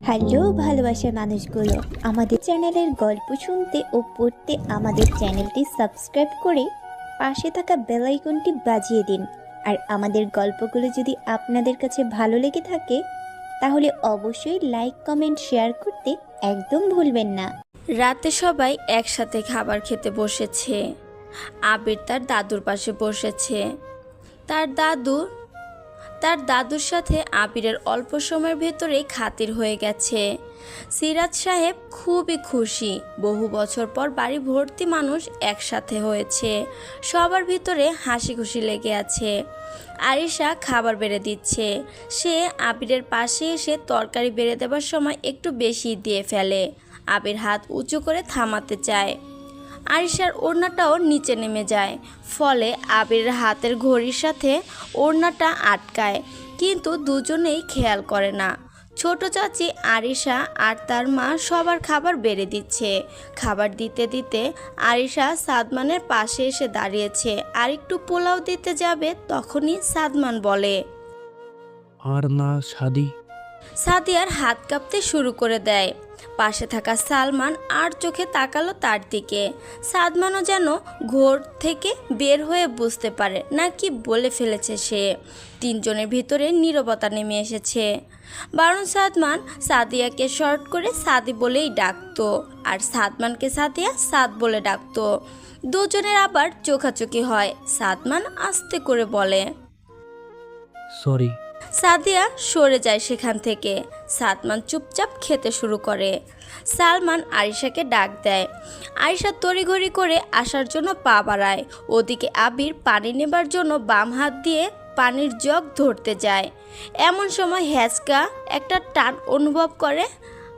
Hello, ভালোবাসার মানুষগুলো, আমাদের চ্যানেলের গল্প শুনতে ও পড়তে আমাদের চ্যানেলটি সাবস্ক্রাইব করে পাশে থাকা বেল আইকনটি বাজিয়ে দিন। আর আমাদের গল্পগুলো যদি আপনাদের কাছে ভালো লেগে থাকে, তাহলে অবশ্যই লাইক, কমেন্ট, শেয়ার করতে একদম ভুলবেন না। রাতে সবাই একসাথে খাবার খেতে বসেছে। আবির তার দাদুর পাশে বসেছে। তার দাদু তার দাদুর সাথে আবিরের অল্প সময়ের ভেতরেই খাতির হয়ে গেছে। সিরাজ সাহেব খুবই খুশি। বহু বছর পর বাড়ি ভর্তি মানুষ একসাথে হয়েছে। সবার ভিতরে হাসি খুশি লেগে আছে। আরিশা খাবার বেড়ে দিচ্ছে। সে আবিরের পাশে এসে তরকারি বেড়ে দেওয়ার সময় একটু বেশি দিয়ে ফেলে। আবির হাত উঁচু করে থামাতে চায়। আরিশার ওড়নাটাও নিচে নেমে যায়। ফলে আবিরের হাতের ঘড়ির সাথে ওড়নাটা আটকায় কিন্তু দুজনেই খেয়াল করে না। ছোট চাচি আরিশা আর তার মা সবার খাবার বেড়ে দিচ্ছে। খাবার দিতে দিতে আরিশা সাদমানের পাশে এসে দাঁড়িয়েছে। আর একটু পোলাও দিতে যাবে তখনই সাদমান বলে আর না সাদি। সাদিয়ার হাত কাঁপতে শুরু করে দেয়। পাশে থাকা সালমান আর চোখে তাকালো তার দিকে। সাদমানও যেন ঘোর থেকে বের হয়ে বুঝতে পারে না কি বলে ফেলেছে সে। তিনজনের ভিতরে নীরবতা নেমে এসেছে। বারণ সাদমান সাদিয়াকে শর্ট করে সাদি বলেই ডাকতো, আর সাদমানকে সাদিয়া সাদ বলে ডাকতো। দুজনের আবার চোখাচোখি হয়, সাদমান আস্তে করে বলে সরি সাদিয়া সরে যায় সেখান থেকে। সাদমান চুপচাপ খেতে শুরু করে। সালমান আরিশাকে ডাক দেয়। আরিশা তড়িঘড়ি করে আসার জন্য পা বাড়ায়। ওদিকে আবির পানি নেবার জন্য বাম হাত দিয়ে পানির জগ ধরতে যায়। এমন সময় হ্যাচকা একটা টান অনুভব করে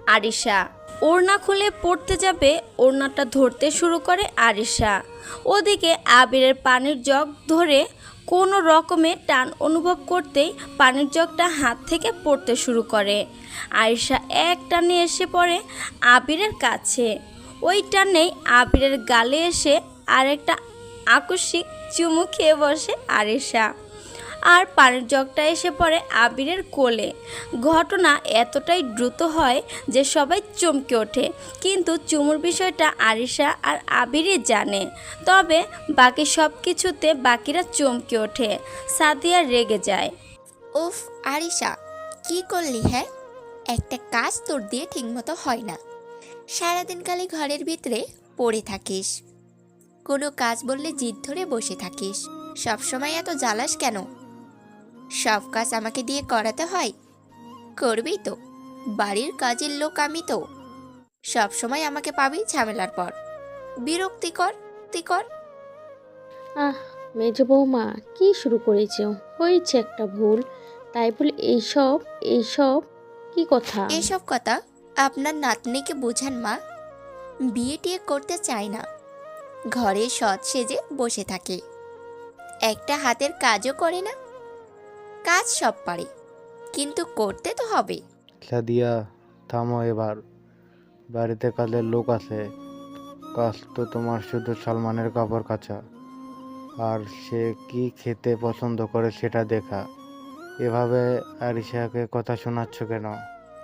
আরিশা। ওড়না খুলে পড়তে যাবে, ওড়নাটা ধরতে শুরু করে আরিশা। ওদিকে আবিরের পানির জগ ধরে কোনো রকমের টান অনুভব করতেই পানির জগটা হাত থেকে পড়তে শুরু করে। আয়েশা এক টানে এসে পড়ে আবিরের কাছে। ওই টানেই আবিরের গালে এসে আরেকটা আকস্মিক চুমু খেয়ে বসে আরিশা আর পানির জগটা এসে পড়ে আবিরের কোলে। ঘটনা এতটাই দ্রুত হয় যে সবাই চমকে ওঠে। কিন্তু চুমুর বিষয়টা আরিশা আর আবিরই জানে। তবে বাকি সব কিছুতে বাকিরা চমকে ওঠে। সাদিয়া রেগে যায়। উফ, আরিশা, কি করলি হ্যাঁ? একটা কাজ তোর দিয়ে ঠিকমতো হয় না। সারাদিন খালি ঘরের ভিতরে পড়ে থাকিস। কোনো কাজ বললে জিদ ধরে বসে থাকিস। সবসময় এত জ্বালাস কেন? সব কাজ আমাকে দিয়ে করাতে হয়। করবি তো। বাড়ির কাজের লোক আমি তো। সব সময় আমাকে পাবি ঝামেলার পর। বিরক্তিকর তিকর আহ মেজ বৌমা কি শুরু করেছে? হয়েছে একটা ভুল। তাই বলে এইসব এইসব কি কথা? এসব কথা আপনার নাতনিকে বোঝান মা। বিয়ে টিয়ে করতে চায় না। ঘরে সৎ সেজে বসে থাকে। একটা হাতের কাজও করে না। কাজ সব পারে কিন্তু করতে তো হবে। সাদিয়া থামো এবার। বাড়িতে কাজের লোক আছে। কাজ তো তোমার শুধু সালমানের কাপড় কাচা। আর সে কি খেতে পছন্দ করে সেটা দেখা। এভাবে আরিশাকে কথা শোনাচ্ছ কেন?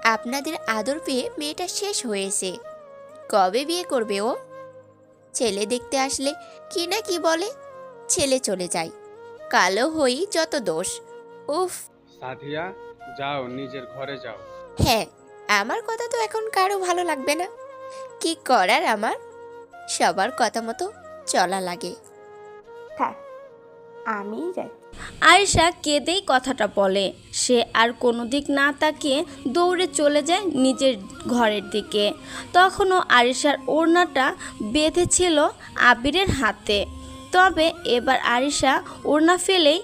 আপনাদের আদর পেয়ে মেয়েটা শেষ হয়েছে। কবে বিয়ে করবে ও? ছেলে দেখতে আসলে কি না কি বলে? ছেলে চলে যায়। কালো হই যত দোষ। উফ। সাথিয়া যাও নিজের ঘরে যাও। হ্যাঁ আমার কথা তো এখন কারও ভালো লাগবে না। কি করার আমার? সবার কথা মতো চলা লাগে। থাক আমি যাই। আয়েশা কেঁদেই কথাটা বলে। সে আর কোনো দিক না তাকিয়ে দৌড়ে চলে যায় নিজের ঘরের দিকে। তখনও আরিশার ওড়নাটা বেঁধেছিল আবিরের হাতে। তবে এবার আরিশা ওড়না ফেলেই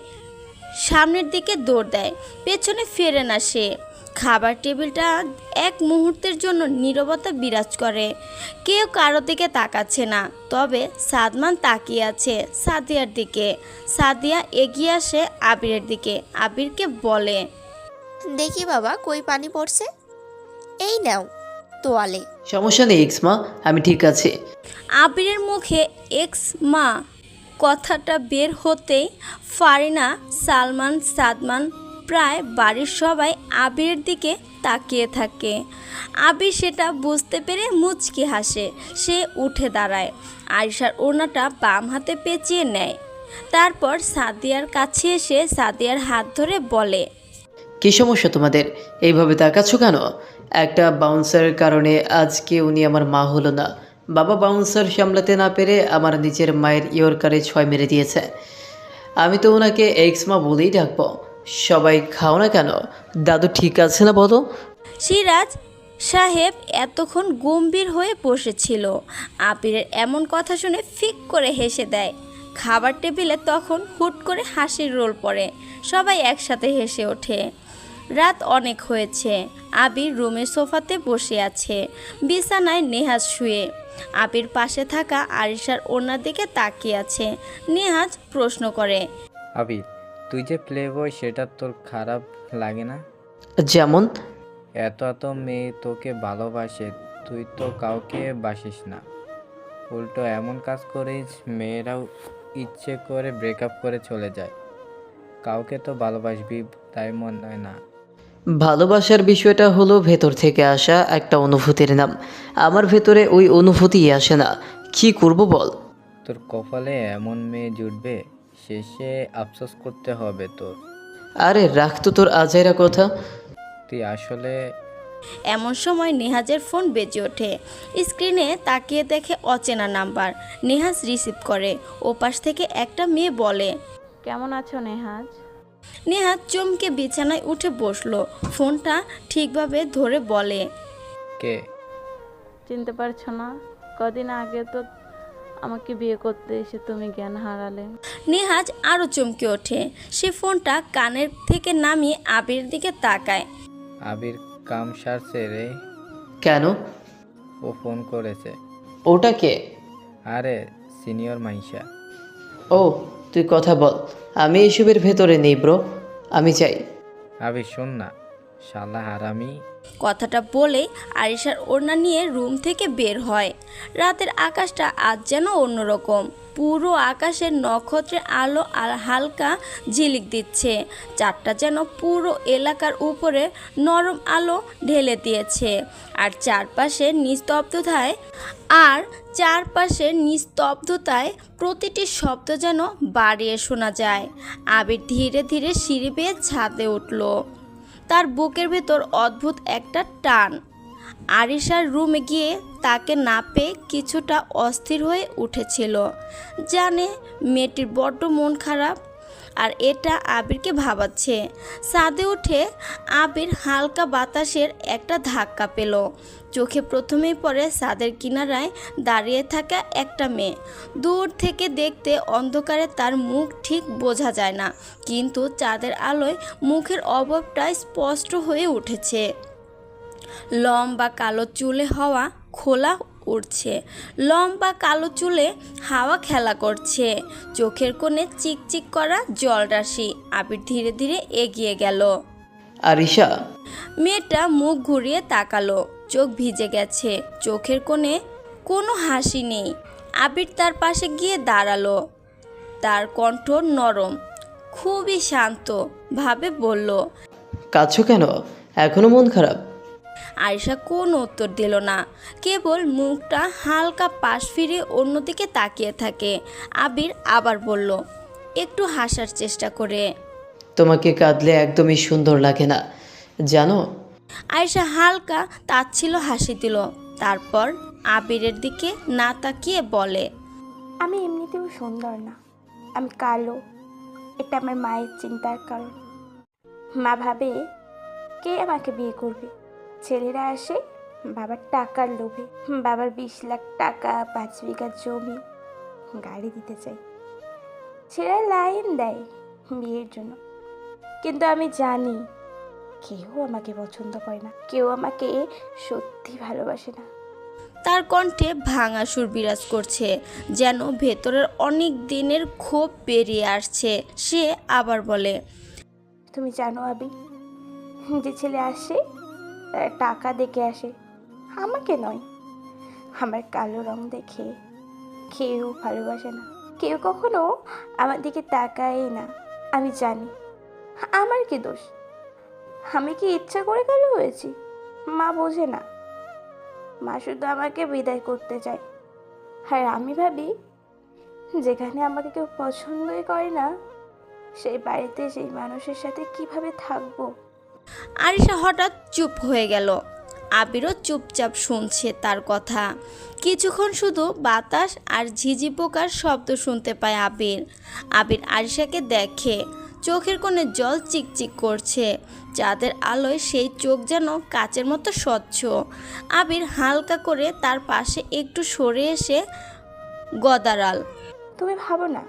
সামনের দিকে দৌড় দেয় পেছনে ফেরে না সে। খাবার টেবিলটা এক মুহূর্তের জন্য নীরবতা বিরাজ করে। কেউ কারও দিকে তাকাচ্ছে না তবে সাদমান তাকিয়ে আছে সাদিয়ার দিকে। সাদিয়া এগিয়ে আসে আবিরের দিকে। আবিরকে বলে দেখি বাবা কই পানি পড়ছে? এই নাও তোয়ালে। সমস্যা নেই এক্স মা আমি ঠিক আছি। আবিরের মুখে এক্স মা কথাটা বের হতেই ফারিনা, সালমান, সাদমান প্রায় বাড়ির সবাই আবিরের দিকে তাকিয়ে থাকে। আবির সেটা বুঝতে পেরে মুচকি হাসে। সে উঠে দাঁড়ায়। আরিশার ওড়নাটা বাম হাতে পেঁচিয়ে নেয়। তারপর সাদিয়ার কাছে এসে সাদিয়ার হাত ধরে বলে, কি সমস্যা তোমাদের? এইভাবে তার তাকাচ্ছ কেন? একটা বাউন্সারের কারণে আজকে উনি আমার মা হলো না। বাবা বাউন্সার সামলাতে না পেরে আমার নিজের মায়ের ইয়র্কারে ছয় মেরে দিয়েছে। আমি তো ওনাকে এক্স মা বলেই ডাকবো। সবাই খাও না কেন? দাদু ঠিক আছে না বলো? সিরাজ সাহেব এতক্ষণ গম্ভীর হয়ে বসেছিল। আবিরের এমন কথা শুনে ফিক করে হেসে দেয়। খাবার টেবিলে তখন হুট করে হাসির রোল পড়ে। সবাই একসাথে হেসে ওঠে। রাত অনেক হয়েছে। আবির রুমের সোফাতে বসে আছে। বিছানায় নেহাজ শুয়ে। আবির পাশে থাকা আরিশার ওনার দিকে তাকিয়ে আছে। নেহাজ প্রশ্ন করে। আবির তুই যে প্লে বয় সেটা তোর খারাপ লাগে না? যেমন? এত এত মেয়ে তোকে ভালোবাসে তুই তো কাউকে বাসিস না। উল্টো এমন কাজ করিস মেয়েরাও ইচ্ছে করে ব্রেকআপ করে চলে যায়। কাউকে তো ভালোবাসবি তাই মনে হয় না। ভালোবাসার বিষয়টা হলো ভেতর থেকে আসা একটা অনুভূতির নাম। আমার ভেতরে ওই অনুভূতিই আসে না। কি করব বল? তোর কপালে এমন মেয়ে জুটবে শেষে আফসোস করতে হবে তোর। আরে রাখ তো তোর আজাইরা কথা। তুই আসলে এমন সময় নেহাজের ফোন বেজে ওঠে। স্ক্রিনে তাকিয়ে দেখে অচেনা নাম্বার। নেহাজ রিসিভ করে। ওপাশ থেকে একটা মেয়ে বলে কেমন আছো নেহাজ? নেহাজ চমকে বিছানায় উঠে বসল। ফোনটা ঠিকভাবে ধরে বলে কে? চিনতে পারছ না? কদিন আগে তো আমাকে বিয়ে করতে এসে তুমি জ্ঞান হারালে। নেহাজ আরও চমকে ওঠে। সে ফোনটা কানের থেকে নামিয়ে আবির দিকে তাকায়। আবির কাম সারছে রে। কেন? ও ফোন করেছে। ওটা কে? আরে সিনিয়র মাইশা। ও তুই কথা বল। আমি এসবের ভেতরে নেই ব্রো। আমি চাই। আমি শোন না। শালা হারামি কথাটা বলেই আরিশার ওড়না নিয়ে রুম থেকে বের হয়। রাতের আকাশটা আজ যেন অন্যরকম। পুরো আকাশের নক্ষত্রের আলো আর হালকা ঝিলিক দিচ্ছে। চারটা যেন পুরো এলাকার উপরে নরম আলো ঢেলে দিয়েছে। আর চারপাশে নিস্তব্ধতায়, আর চারপাশের নিস্তব্ধতায় প্রতিটি শব্দ যেন বাড়িয়ে শোনা যায়। আবির ধীরে ধীরে সিঁড়ি বেয়ে ছাদে উঠল। তার বুকের ভেতর অদ্ভুত একটা টান। আরিশার রুমে গিয়ে তাকে না পেয়ে কিছুটা অস্থির হয়ে উঠেছিল। জানে মেয়েটির বড্ড মন খারাপ আর এটা আবিরকে ভাবাচ্ছে। ছাদে উঠে আবির হালকা বাতাসের একটা ধাক্কা পেল। চোখে প্রথমেই পড়ে ছাদের কিনারায় দাঁড়িয়ে থাকা একটা মেয়ে। দূর থেকে দেখতে অন্ধকারে তার মুখ ঠিক বোঝা যায় না, কিন্তু চাঁদের আলোয় মুখের অভাবটা স্পষ্ট হয়ে উঠেছে। লম্বা কালো চুলে হওয়া খোলা উঠছে লম্বা কালো চুলে হাওয়া খেলা করছে। চোখের কোণে চিকচিক করা জলরাশি আবির ধীরে ধীরে এগিয়ে গেল। আরিশা। মেয়েটা মুখ ঘুরিয়ে তাকালো। চোখ ভিজে গেছে। চোখের কোণে কোনো হাসি নেই। আবির তার পাশে গিয়ে দাঁড়াল। তার কণ্ঠ নরম খুবই শান্ত ভাবে বলল কাছো কেন? এখনও মন খারাপ? আয়শা কোনো উত্তর দিল না। কেবল মুখটা হালকা পাশ ফিরে অন্যদিকে তাকিয়ে থাকে। আবির আবার বলল একটু হাসার চেষ্টা করে। তোমাকে কাঁদলে একদমই সুন্দর লাগে না জানো? আয়শা হালকা তাচ্ছিল হাসি দিল। তারপর আবিরের দিকে না তাকিয়ে বলে আমি এমনিতেও সুন্দর না। আমি কালো। এটা আমার মায়ের চিন্তার কারণ। মা ভাবে কে আমাকে বিয়ে করবে? ছেলেরা আসে বাবার টাকার লোভে। বাবার বিশ লাখ টাকা পাঁচ বিঘা জমি গাড়ি দিতে চাই। ছেলেরা লাইন দেয় বিয়ের জন্য। কিন্তু আমি জানি কেউ আমাকে পছন্দ করে না। কেউ আমাকে সত্যি ভালোবাসে না। তার কণ্ঠে ভাঙা সুর বিরাজ করছে যেন ভেতরের অনেক দিনের ক্ষোভ বেরিয়ে আসছে। সে আবার বলে তুমি জানো আবি যে ছেলে আসে টাকা দেখে আসে। আমাকে নয়। আমার কালো রং দেখে কেউ ভালোবাসে না। কেউ কখনো আমার দিকে তাকায় না। আমি জানি, আমার কি দোষ? আমি কি ইচ্ছা করে কালো হয়েছি? মা বোঝে না। মা শুধু আমাকে বিদায় করতে চায়। আর আমি ভাবি, যেখানে আমাকে কেউ পছন্দই করে না, সেই বাড়িতে সেই মানুষের সাথে কীভাবে থাকব? আরিশা হঠাৎ চুপ হয়ে গেল। আবিরও চুপচাপ শুনছে তার কথা। কিছুক্ষণ শুধু বাতাস আর ঝিঝি পোকার শব্দ শুনতে পায় আবির। আবির আরিশাকে দেখে। চোখের কোণে জল চিকচিক করছে। চাঁদের আলোয় সেই চোখ যেন কাচের মতো স্বচ্ছ। আবির হালকা করে তার পাশে একটু সরে এসে গদারাল, তুমি ভাবো না,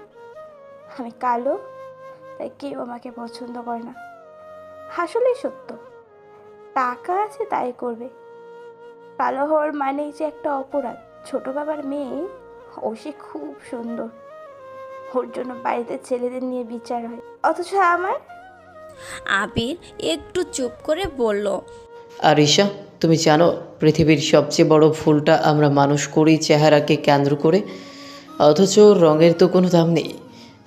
আমি কালো, তাই কেউ আমাকে পছন্দ করে না। আসলেই সত্য। টাকা আছে তাই করবে। কালো হওয়ার মানেই যে একটা অপরাধ। ছোট বাবার মেয়ে ও সে খুব সুন্দর। ওর জন্য বাড়িতে ছেলেদের নিয়ে বিচার হয়। অথচ আমার? আবির একটু চুপ করে বলল আর ঈশা তুমি জানো পৃথিবীর সবচেয়ে বড় ভুলটা আমরা মানুষ করি চেহারাকে কেন্দ্র করে। অথচ রঙের তো কোনো দাম নেই।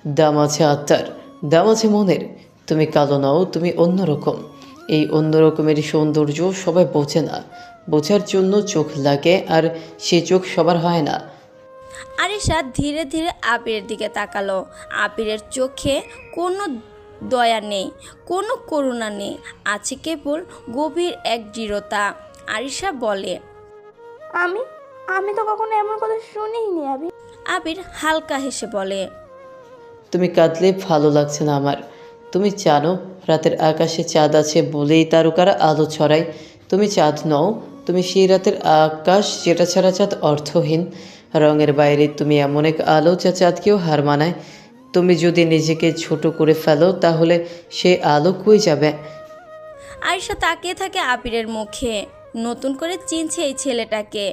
দাম আছে আত্মার দাম আছে মনের। তুমি কালো নাও তুমি অন্যরকম। এই অন্যরকমের সৌন্দর্য সবাই বোঝে না। বোঝার জন্য চোখ লাগে আর সে চোখ সবার হয় না। আরিশা ধীরে ধীরে আবিরের দিকে তাকালো। আবিরের চোখে কোনো দয়া নেই কোনো করুণা নেই আছে কেবল গভীর এক দৃঢ়তা। আরিশা বলে আমি আমি তো কখনো এমন কথা শুনিনি আমি আবির হালকা হেসে বলে তুমি কাঁদলে ভালো লাগছে না আমার। তুমি জানো রাতের আকাশে চাঁদ আছে বলেই তারকারা আলো ছড়ায়। তুমি চাঁদ নও তুমি সেই রাতের আকাশ যেটা ছাড়া চাঁদ অর্থহীন। রঙের বাইরে তুমি এমন এক আলো যা চাঁদকেও হার মানায়। তুমি যদি নিজেকে ছোট করে ফেলো তাহলে সেই আলো কই যাবে? আরিশা তাকিয়ে থাকে আবিরের মুখে নতুন করে চিনছে এই ছেলেটাকে।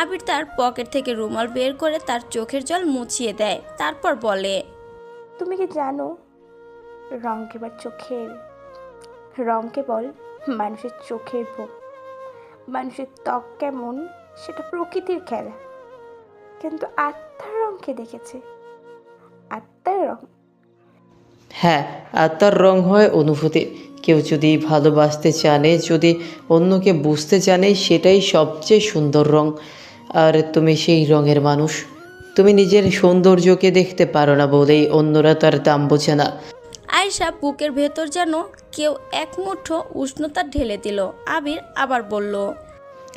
আবির তার পকেট থেকে রুমাল বের করে তার চোখের জল মুছিয়ে দেয় তারপর বলে তুমি কি জানো রং কেবল চোখের রং কেবল মানুষের চোখের ভোগ। মানুষের ত্বক কেমন সেটা প্রকৃতির খেলা কিন্তু আত্মার রংকে দেখেছে? আত্মার রং। হ্যাঁ আত্মার রং হয় অনুভূতি। কেউ যদি ভালোবাসতে জানে, যদি অন্যকে বুঝতে জানে, সেটাই সবচেয়ে সুন্দর রং। আর তুমি সেই রঙের মানুষ। তুমি নিজের সৌন্দর্যকে দেখতে পারো না বলেই অন্যরা তার দাম বোঝে না। আয়শা বুকের ভেতর যেন কেউ এক মুঠো উষ্ণতা ঢেলে দিল। আবির আবার বলল,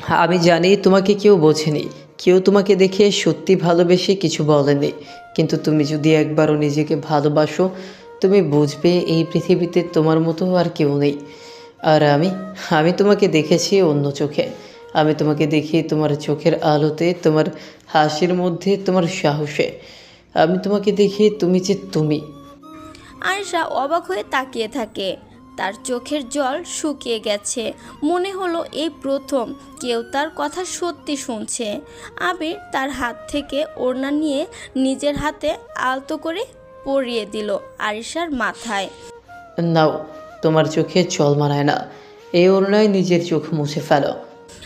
আমি জানি তোমাকে কেউ বোঝেনি। কেউ তোমাকে দেখে সত্যি ভালোবেসে কিছু বলেনি। কিন্তু তুমি যদি একবারও নিজেকে ভালোবাসো, তুমি বুঝবে এই পৃথিবীতে তোমার মতো আর কেউ নেই। আর আমি আমি তোমাকে দেখেছি অন্য চোখে। আমি তোমাকে দেখি তোমার চোখের আলোতে, তোমার হাসির মধ্যে, তোমার সাহসে। আমি তোমাকে দেখি তুমি যে তুমি। আয়শা অবাক হয়ে তাকিয়ে থাকে। তার চোখের জল শুকিয়ে গেছে। মনে হলো এই প্রথম কেউ তার কথা সত্যি শুনছে। আবির তার হাত থেকে ওড়না নিয়ে নিজের হাতে আলতো করে পরিয়ে দিল আরিশার মাথায়। নাও তোমার চোখে জল মানায় না। এই ওড়নায় নিজের চোখ মুছে ফেলো।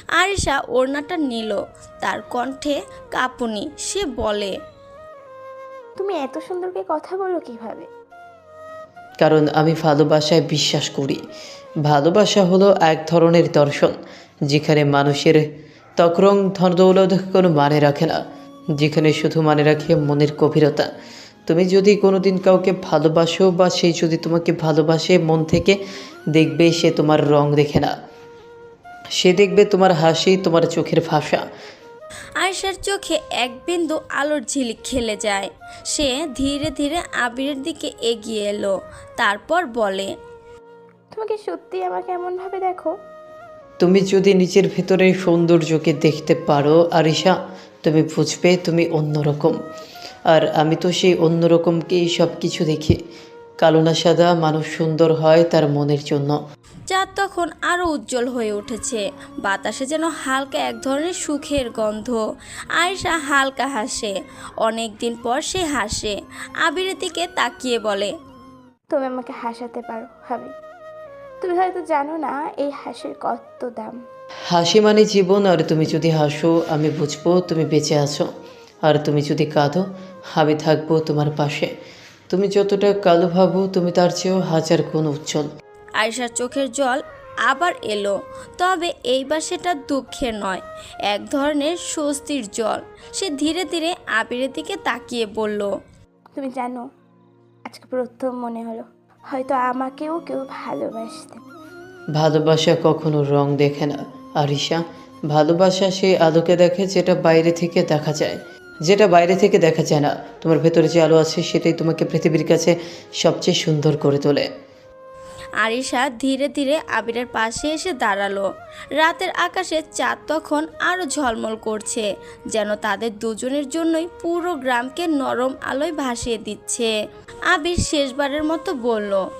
আরিশা ওড়নাটা নিল। তার কণ্ঠে কাঁপুনি সে বলে তুমি এত সুন্দরকে কথা বলো কীভাবে? কারণ আমি ভালোবাসায় বিশ্বাস করি। ভালোবাসা হলো এক ধরনের দর্শন, যেখানে মানুষের তকরং ধনদৌলত কোনো মানে রাখে না, যেখানে শুধু মানে রাখে মনের গভীরতা। তুমি যদি কোনোদিন কাউকে ভালোবাসো বা সেই যদি তোমাকে ভালোবাসে, মন থেকে দেখবে সে তোমার রং দেখে না। সে দেখবে তোমার হাসি, তোমার চোখের ভাষা। আয়শার চোখে এক বিন্দু আলোর ঝিলিক খেলে যায়। সে ধীরে ধীরে আবিরের দিকে এগিয়ে এলো তারপর বলে তুমি কি সত্যি আমাকে এমনভাবে দেখো? তুমি যদি নিজের ভেতরের সৌন্দর্যকে দেখতে পারো আরিশা তুমি বুঝবে তুমি অন্যরকম। আর আমি তো সেই অন্যরকমকেই সব কিছু দেখি। কালো না সাদা মানুষ সুন্দর হয় তার মনের জন্য। চাঁদ তখন আরও উজ্জ্বল হয়ে উঠেছে। বাতাসে যেন হালকা এক ধরনের সুখের গন্ধ। আয়েশা হালকা হাসে। অনেক দিন পর সে হাসে। আবিরের দিকে তাকিয়ে বলে তুমি আমাকে হাসাতে পারো হবে তুমি হয়তো জানো না এই হাসির কত দাম। হাসি মানে জীবন আর তুমি যদি হাসো আমি বুঝব তুমি বেঁচে আছো। আর তুমি যদি কাঁদো আমি থাকব তোমার পাশে। তুমি যতটা কালো ভাবো তুমি তার চেয়েও হাজার গুণ উজ্জ্বল। আয়েশার চোখের জল আবার এলো তবে এইবার সেটা দুঃখের নয়। এক ধরনের স্বস্তির জল। সে ধীরে ধীরে আবিরের দিকে তাকিয়ে বলল তুমি জানো আজকে প্রথম মনে হলো হয়তো আমাকেও কেউ ভালোবাসতে। ভালোবাসা কখনো রং দেখে না। আরিশা ভালোবাসা সেই আলোকে দেখে যেটা বাইরে থেকে দেখা যায়। যেটা বাইরে থেকে দেখা যায় না। তোমার ভেতরে যে আলো আছে সেটাই তোমাকে পৃথিবীর কাছে সবচেয়ে সুন্দর করে তোলে। আরিশা ধীরে ধীরে আবিরের পাশে এসে দাঁড়াল। রাতের আকাশে চাঁদ তখন আরও ঝলমল করছে যেন তাদের দুজনের জন্যই পুরো গ্রামকে নরম আলোয় ভাসিয়ে দিচ্ছে। আবির শেষবারের মতো বলল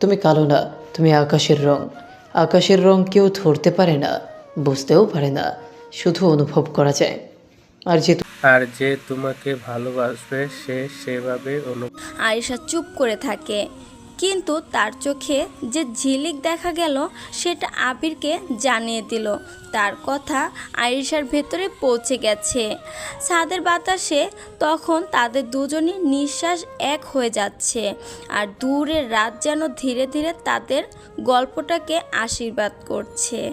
তুমি কালো না তুমি আকাশের রং। আকাশের রং কেউ ধরতে পারে না বুঝতেও পারে না। শুধু অনুভব করা যায়। আর যে আর যে তোমাকে ভালোবাসবে, সে সেভাবে অনু আরিশা চুপ করে থাকে। কিন্তু তার চোখে যে ঝিলিক দেখা গেল, সেটা আবিরকে জানিয়ে দিল। তার কথা আরিশার ভেতরে পৌঁছে গেছে। ছাদের বাতাসে তখন তাদের দুজনই নিঃশ্বাস এক হয়ে যাচ্ছে আর দূরের রাত যেন ধীরে ধীরে তাদের গল্পটাকে আশীর্বাদ করছে।